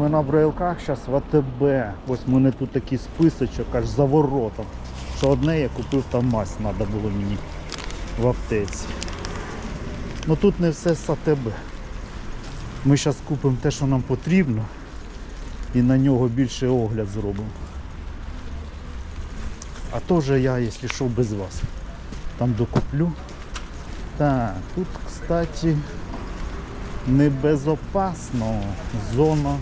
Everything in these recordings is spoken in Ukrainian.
Ми на брайлках зараз в АТБ. Ось в мене тут такий списочок аж за воротом. Що одне я купив там мазь треба було мені в аптеці. Ну тут не все з АТБ. Ми зараз купимо те, що нам потрібно, і на нього більше огляд зробимо. А вже я, якщо що, без вас. Там докуплю. Так, тут, кстати, небезопасно. Зона.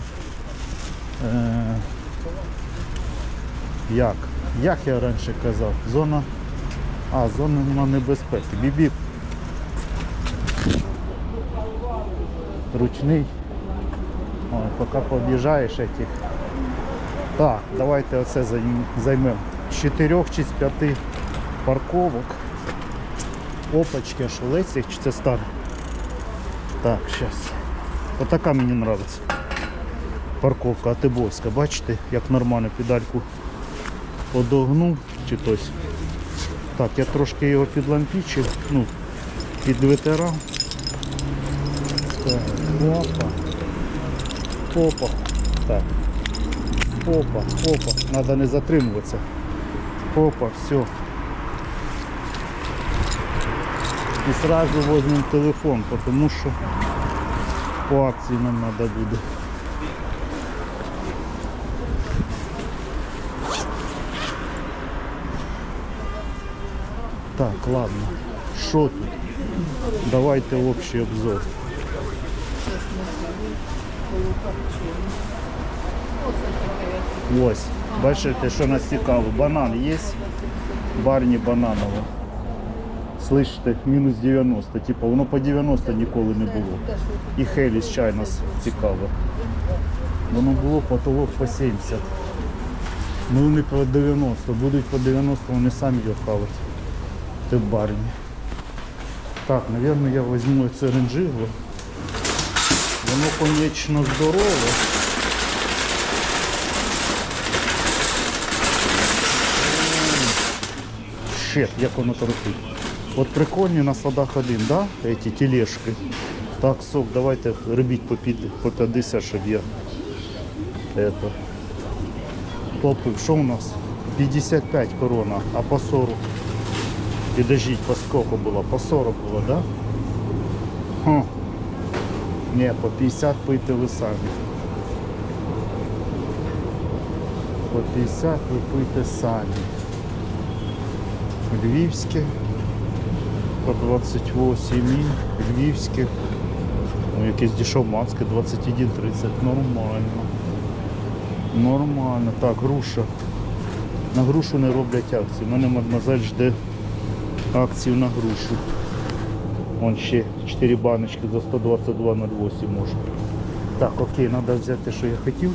Е, як? Як я раніше казав? Зона. А, зона небезпеки. Бібіп. Ручний. Ой, поки пооб'їжджаєш этих. Так, давайте оце займемо. З чотирьох чи з п'яти парковок. Опачки, аж чи це старе? Так, зараз. Отака мені подобається. Парковка Атибовська. Бачите, як нормально педальку подогнув чи тось. Так, я трошки його підлампічив, ну, підвитирав. Так, опа. Опа. Так. Опа, опа. Надо не затримуватися. Опа, все. І сразу возьмем телефон, потому що по акції нам надо буде. Так, ладно. Що тут? Давайте общий обзор. Ось, бачите, що нас цікаво. Банан є? Барні бананове. Слышите, мінус 90. Типу, воно по 90 ніколи не було. І Хеліс чай нас цікаво. Воно було потолок по 70. Ну вони по 90. Будуть по 90, вони самі його хавать. Ти барні. Так, мабуть, я візьму це ренджиго. Воно, конечно, здорове. Щет, як воно крутить. От прикольні на садах один, да? Эти тележки. Так, сок, давайте робіть по 50, щоб я это. Топив, що у нас? 55 корона, а по 40. Підождіть, по сколько було? По 40 було, да? Хм. Ні, по 50 пийте ви самі. По 50 ви пийте самі. Львівське по 28, Львівське, ну якесь дешевманське 21.30, нормально. Нормально. Так, груша. На грушу не роблять акції. У мене мадемуазель жде акцію на грушу. Вон ще 4 баночки за 122,08 може. Так, окей, треба взяти що я хотів,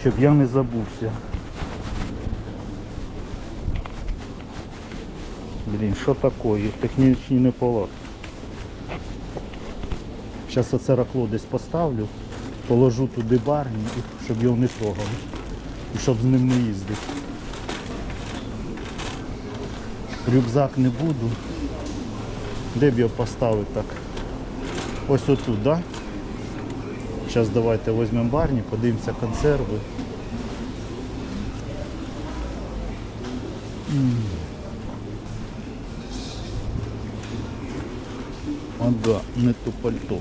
щоб я не забувся. Блін, що таке? Технічні неполадки. Зараз оце ракло десь поставлю, положу туди барні, щоб його не трогали. Щоб з ним не їздити. Рюкзак не буду. Де б його поставити так? Ось отут, да? Зараз давайте візьмемо барні, подивимося консерви. Ага, не то пальто.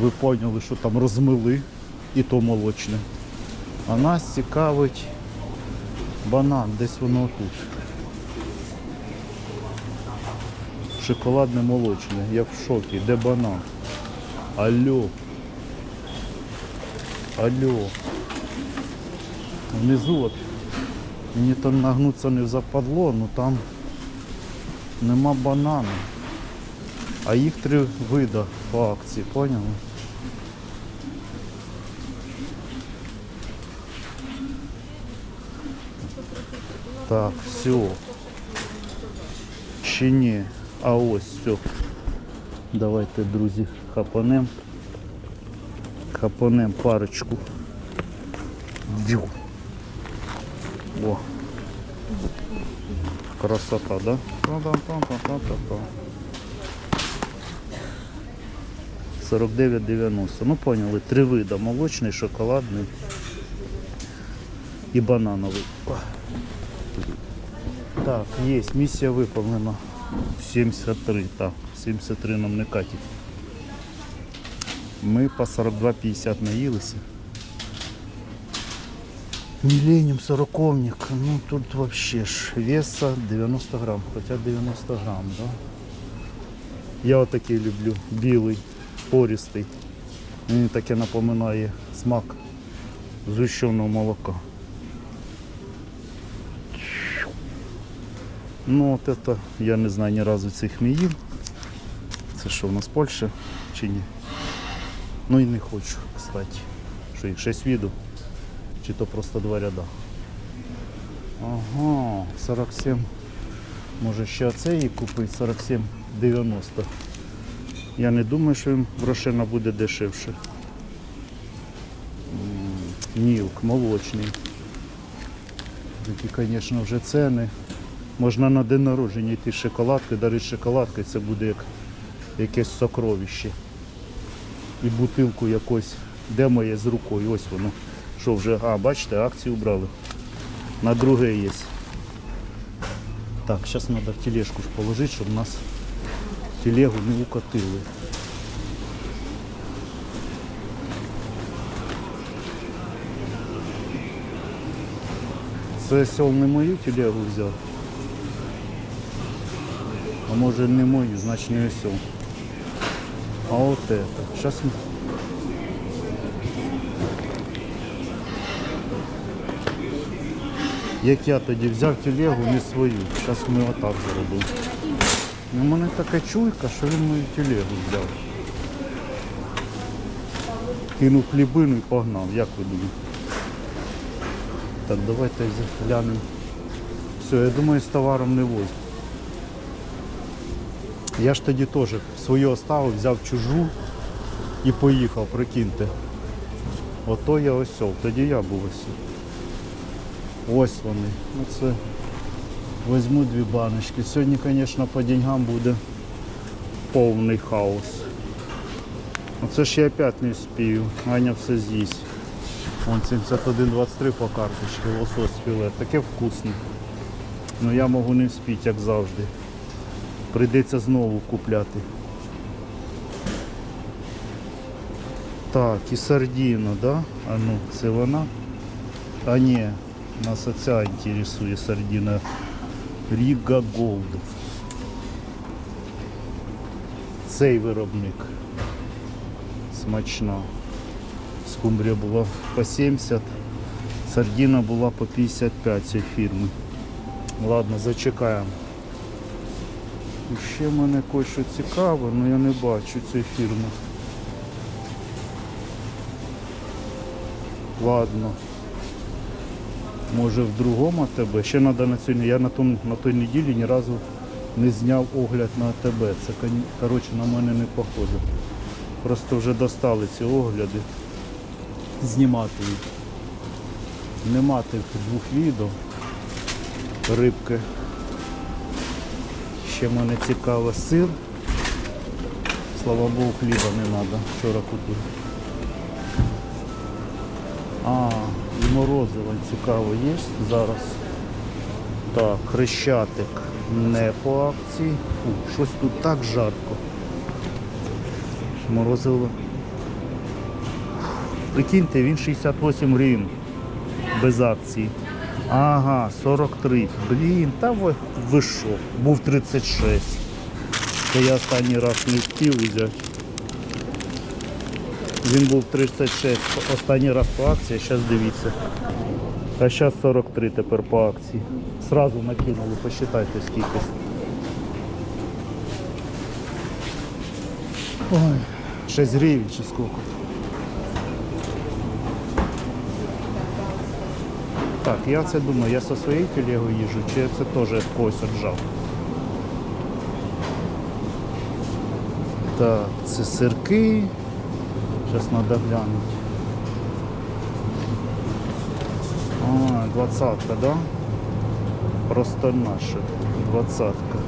Ви поняли, що там розмили і то молочне. А нас цікавить банан, десь воно тут. Шоколадне молочне. Я в шокі. Де банан? Алло. Алло. Внизу от. Мені там нагнуться не западло, але там нема банану. А їх три вида по акції, поняли? Так, все. Чи ні? А ось все. Давайте, друзі, хапанем. Хапанем парочку. Дю. О. Красота, да? Та-дам-там-там-там-там. 49,90. Ну поняли, три вида. Молочний, шоколадний і банановий. Так, є, місія виповнена. 73, так, 73 нам не катить. Ми по 42,50 наїлися. Миллениум сороковник, ну тут вообще ж веса 90 грамм, хотя 90 грамм, да? Я отакий люблю, білий, пористий. Мені таке напоминає смак згущеного молока. Ну от это, я не знаю ні разу цих не їв. Це що у нас Польща чи ні? Ну і не хочу, кстати. Що їх 6 віду? Чи то просто два ряда? Ага, 47. Може ще оцей її купити, 47,90. Я не думаю, що їм грошина буде дешевше. М, Нілк, молочний. Такі, звісно, вже ціни. Можна на день народження йти з шоколадкою, дарити шоколадкою, це буде як якесь сокровище. І бутилку якось, де моє з рукою, ось воно. Що вже, а, бачите, акцію брали. На друге є. Так, зараз треба в тележку ж положити, щоб нас телегу не укатили. Це сьол не мою телегу взяв. Може не мою, значить не осел. А это. Сейчас мы... Як я тоді взяв телегу, не свою. Зараз ми отак зробимо. У мене така чуйка, що він мою телегу взяв. Кинув хлібину і погнав. Як ви думаєте? Так, давайте глянемо. Все, я думаю, з товаром не возьму. Я ж тоді теж свою оставив, взяв чужу і поїхав, прикиньте. Ото я осьол, тоді я був осьол. Ось вони. Ну це візьму дві баночки. Сьогодні, звісно, по деньгам буде повний хаос. Оце ж я опять не вспію. Аня все з'їсть. Вон 71,23 по карточці, лосось філе. Таке вкусне. Ну я можу не вспіти, як завжди. Прийдеться знову купляти. Так, і сардіна, да? А ну, це вона? А ні, нас оця інтересує сардіна. Ріга Голд. Цей виробник. Смачна. Скумбрія була по 70, сардіна була по 55 цієї фірми. Ладно, зачекаємо. І ще мене кое-що цікаве, але я не бачу цієї фірми. Ладно. Може в другому АТБ. Ще треба на сьогодні. Я на, том, на той неділі ні разу не зняв огляд на АТБ. Це коротше на мене не похоже. Просто вже достали ці огляди. Знімати їх. Нема тих двох відео. Рибки. Ще мене цікаво сир. Слава Богу, хліба не треба. Вчора купив. А, і морозиво цікаво є зараз. Так, хрещатик не по акції. Фу, щось тут так жарко. Морозиво. Прикиньте, він 68 гривень без акції. Ага, 43. Блін, та ви, ви? Був 36. Це я останній раз не встиг взяти. Він був 36 останній раз по акції, зараз дивіться. А зараз 43 тепер по акції. Сразу накинули, посчитайте скільки. Ой, 6 гривень чи скільки. Так, я це думаю, я со своєю телегою їжджу, чи я це теж когось отжав. Так, це сирки. Зараз треба глянути. А, двадцатка, да? Просто наша. Двадцатка.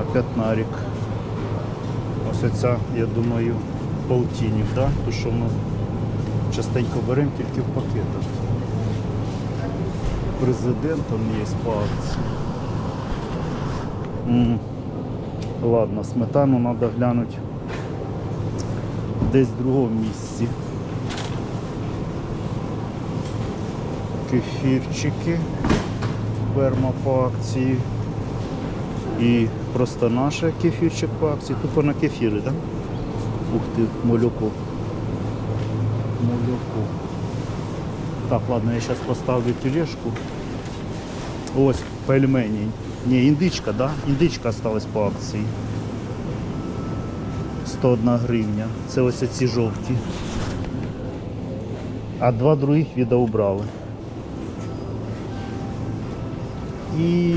А пятнарик. Ось оця, я думаю, полтинник, да? То, що ми частенько беремо тільки в пакетах. Президентом є по акції. М. Ладно, сметану треба глянути десь в другому місці. Кефірчики. Ферма по акції. І просто наше кефірчик по акції. Тупо на кефіри, так? Ух ти, молоко. Молоко. Так, ладно, я зараз поставлю тележку. Ось пельмені. Не, індичка, да? Індичка осталась по акції. 101 гривня. Це ось ці жовті. А два других віда убрали. І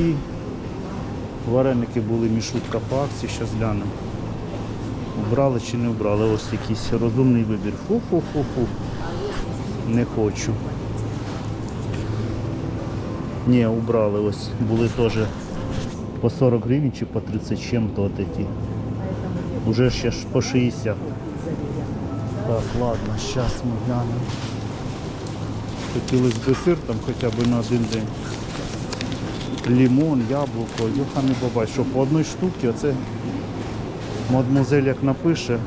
вареники були мішутка по акції, зараз глянемо. Убрали чи не убрали. Ось якийсь розумний вибір. Фу-фу-фу-фу. Не хочу. Ні, убрали. Ось були теж по 40 гривень чи по 30 чим-то от эти. Уже ще ж по 60. Так, ладно, зараз ми глянемо. Хотілося б сир там хоча б на один день. Лимон, яблуко, йоханий бабай, що по одній штуці, оце мадмузель як напише.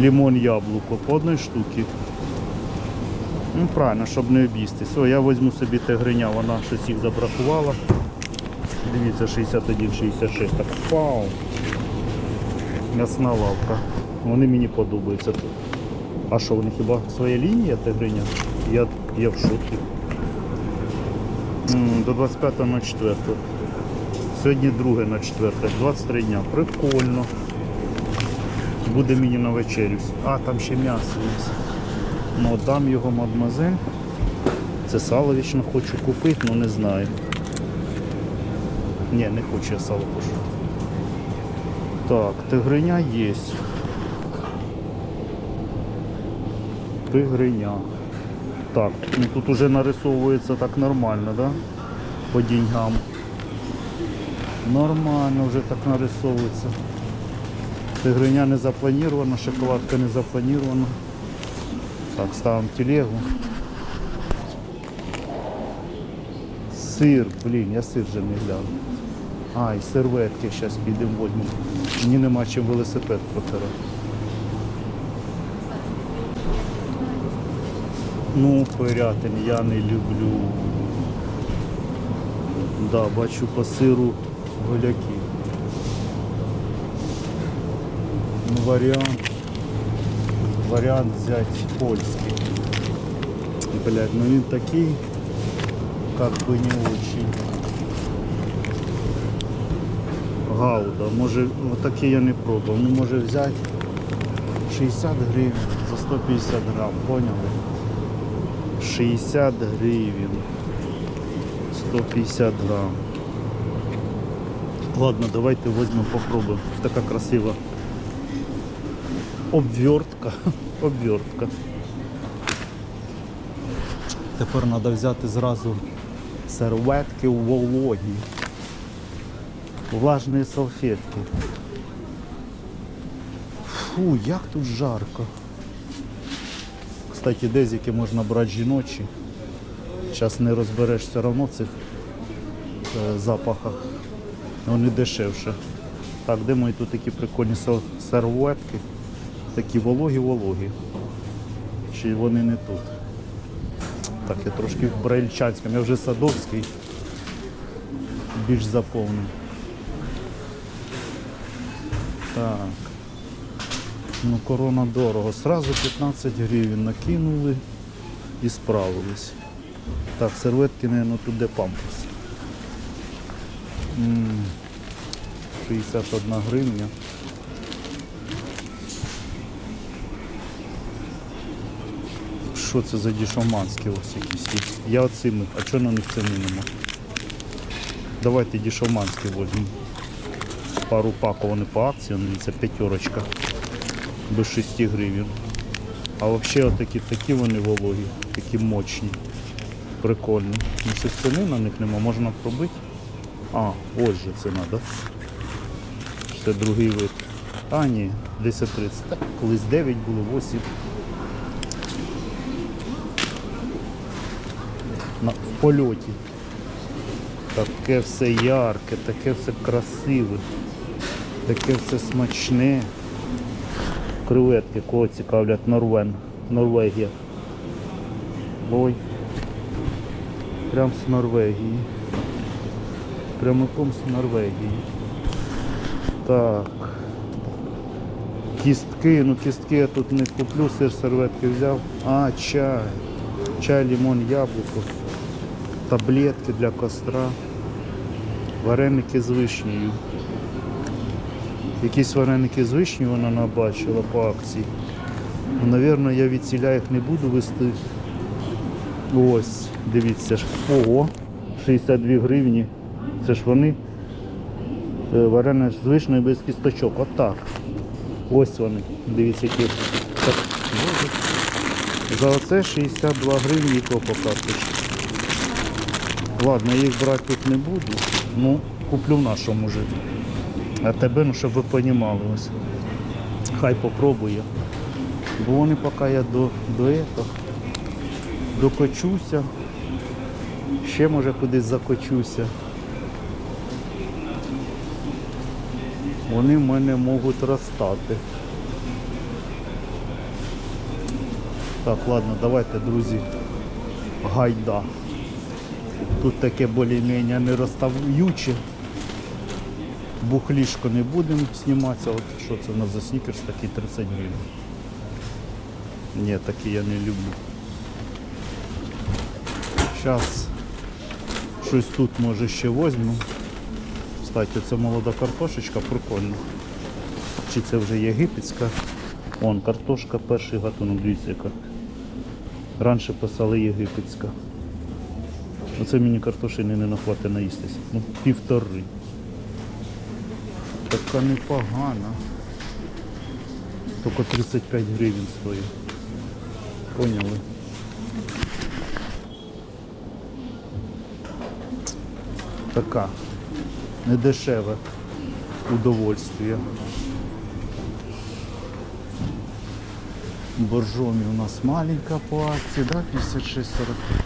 Лимон, яблуко, по одній штуці. Ну правильно, щоб не об'їстись. О, я візьму собі тигриня, вона щось їх забракувала. Дивіться, 61, 66. Так, пау. М'ясна лавка. Вони мені подобаються тут. А що, вони хіба своя лінія тигриня? Я, я в шокі. До 25 на 4. Сьогодні 2 на 4. 23 дня. Прикольно. Буде мені на вечерю. А, там ще м'ясо є. Ну дам його мадмазель. Це сало вічно хочу купити, але не знаю. Ні, не хочу я сало кушати. Так, тигриня є. Тигриня. Так, ну тут уже нарисовується так нормально, да? По деньгам. Нормально вже так нарисовується. Тигриня не запланована, шоколадка не запланована. Так, ставимо телегу. Сир, блін, я сир вже не гляну. А, і серветки зараз підемо возьмемо. Мені нема чим велосипед протирати. Ну, пирятин я не люблю. Да, бачу по сиру голяки. Ну, варіант. Варіант взять польський. Блять, ну він такий, как бы не очень. Гауда. Може, отакий я не пробував. Ну може взяти 60 гривень за 150 грам, поняли? 60 гривень. 150 грам. Ладно, давайте возьмем попробуем. Така красива обвертка. Обвертка. Тепер треба взяти зразу серветки вологі. Влажні салфетки. Фу, як тут жарко. Кстати, дезіки можна брати жіночі. Зараз не розбереш все одно цих е, запахах. Вони дешевше. Так, де мої тут такі прикольні сер- серветки? Такі вологі-вологі. Чи вони не тут? Так, я трошки в Брайльчанському, я вже Садовський. Більш заповнений. Так. Ну, корона дорого. Сразу 15 гривень накинули і справились. Так, серветки, наверное, тут де памперс. 61 гривня. Що це за дішоманські ось якісь є? Я оцими, а чого на них ціни нема? Давайте дішоманські возьмемо. Пару паковані по акції, дивіться, п'ятерочка. Без 6 гривень. А взагалі отакі такі вони вологі, такі мощні. Прикольні. Ну, щось ціни на них нема, можна пробити. А, ось же ціна, да? це другий вид. А, ні, 10.30. Так, колись 9 було, 8. На, в польоті. Таке все ярке, таке все красиве, таке все смачне. Креветки, кого цікавлять Норвен, Норвегія. Ой. Прям з Норвегії. Прямиком з Норвегії. Так. Кістки, ну кістки я тут не куплю, сир серветки взяв. А, чай. Чай, лимон, яблуко. Таблетки для костра. Вареники з вишнею. Якісь вареники з вишнею вона набачила по акції. Ну, Навірно, я від ціля їх не буду вести. Ось, дивіться. Ого, 62 гривні. Це ж вони. Е, Варене з вишнею без кісточок. Отак. Ось вони. Дивіться, які. За оце 62 гривні по карточці. Ладно, я їх брати тут не буду. Ну, куплю в нашому вже. А тебе, ну щоб ви розуміли ось. Хай попробує. Бо вони поки я до, до этого докочуся. Ще може кудись закочуся. Вони в мене можуть розстати. Так, ладно, давайте, друзі, гайда. Тут таке більш-менш не розставлюче. Бухлішко не будемо зніматися. От що це в нас за снікерс, такий 30 гривень. Ні, такі я не люблю. Зараз щось тут може ще візьму. Кстати, це молода картошечка, прикольна. Чи це вже єгипетська? Вон, картошка перший гатунок, дивіться яка. Раніше писали єгипетська. Оце мені картошини не нахватить наїстися. Ну, півтори. Така непогана. Тільки 35 гривень стоїть. Поняли? Така недешеве удовольствие. Боржомі у нас маленька по акції, да, 56,40.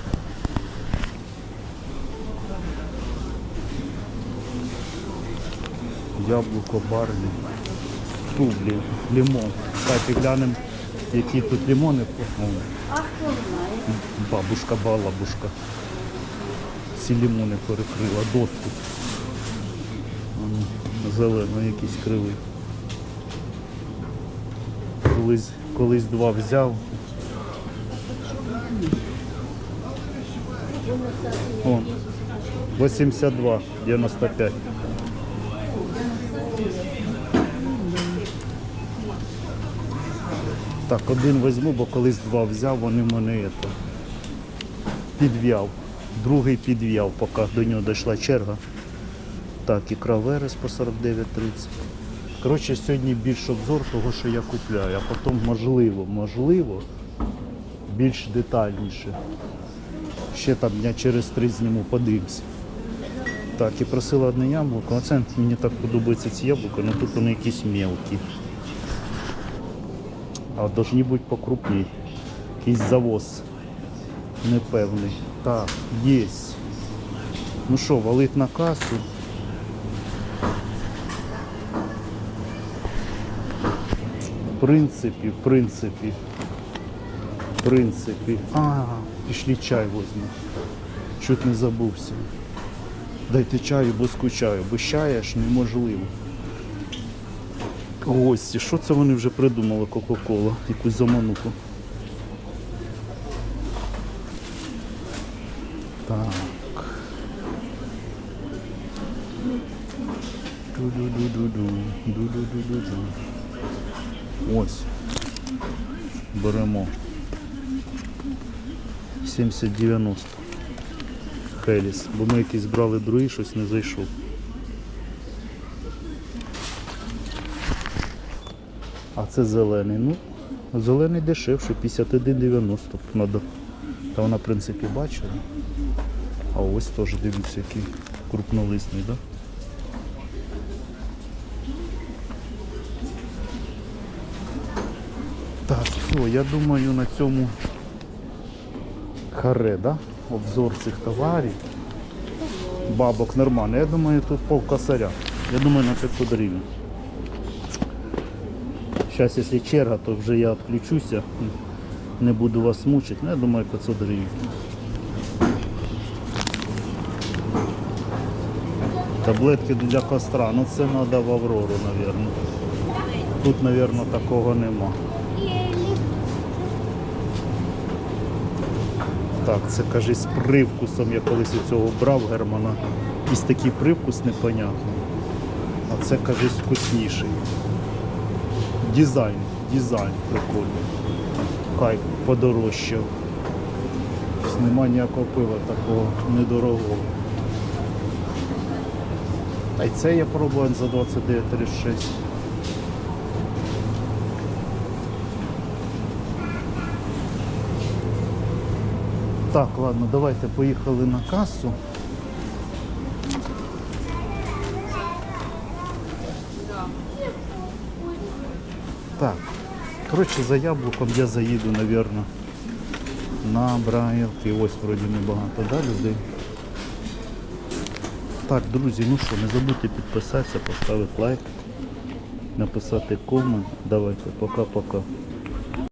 Яблуко, барлі. Ту, блін, лимон. Кстати, глянемо, які тут лимони. А хто знає? Бабушка, балабушка. Всі лимони перекрила, доступ. Зелено якийсь кривий. Колись, колись два взяв. О, 82, 95. Так, один візьму, бо колись два взяв, вони мене ето, підв'яв. Другий підв'яв, поки до нього дійшла черга. Так, ікра верес по 49,30. Коротше, сьогодні більш обзор того, що я купляю, а потім можливо, можливо, більш детальніше. Ще там дня через три зніму, подивимось. Так, і просила одне яблуко. Оце мені так подобається ці яблука, але тут вони якісь мелкі. А повинні бути покрупні. Якийсь завоз. Непевний. Так, є. Ну що, валить на касу. В принципі, в принципі. В принципі. А, пішли чай возьму. Чуть не забувся. Дайте чаю, бо скучаю. Бо чая ж неможливо. Гості, що це вони вже придумали Кока-Кола? Якусь замануху. Так. Ось. Беремо. 70-90. Хеліс. Бо ми якийсь брали другий, щось не зайшов. А це зелений. ну Зелений дешевший, 51,90 надо. Та вона в принципі бачила. А ось теж дивіться, який крупнолисний, да? Так, все, я думаю на цьому харе, да? Обзор цих товарів. Бабок нормально. Я думаю, тут пол косаря. Я думаю на 500 гривень. Зараз, якщо черга, то вже я відключуся. Не буду вас мучити. Ну, я думаю, 500 гривень. Таблетки для костра. Ну це треба в Аврору, мабуть. Тут, мабуть, такого нема. Так, це каже з привкусом. Я колись у цього брав Германа. Якийсь такий привкус непонятний. А це каже вкусніший. Дизайн, дизайн прикольний. Хай подорожчав. Нема ніякого пива такого недорогого. Та й це я пробував за 29,36. Так, ладно, давайте поїхали на касу. Коротше, за яблуком я заїду, мабуть, на Брайлки. Ось вроді небагато, да, людей? Так, друзі, ну що, не забудьте підписатися, поставити лайк, написати комент. Давайте, пока-пока.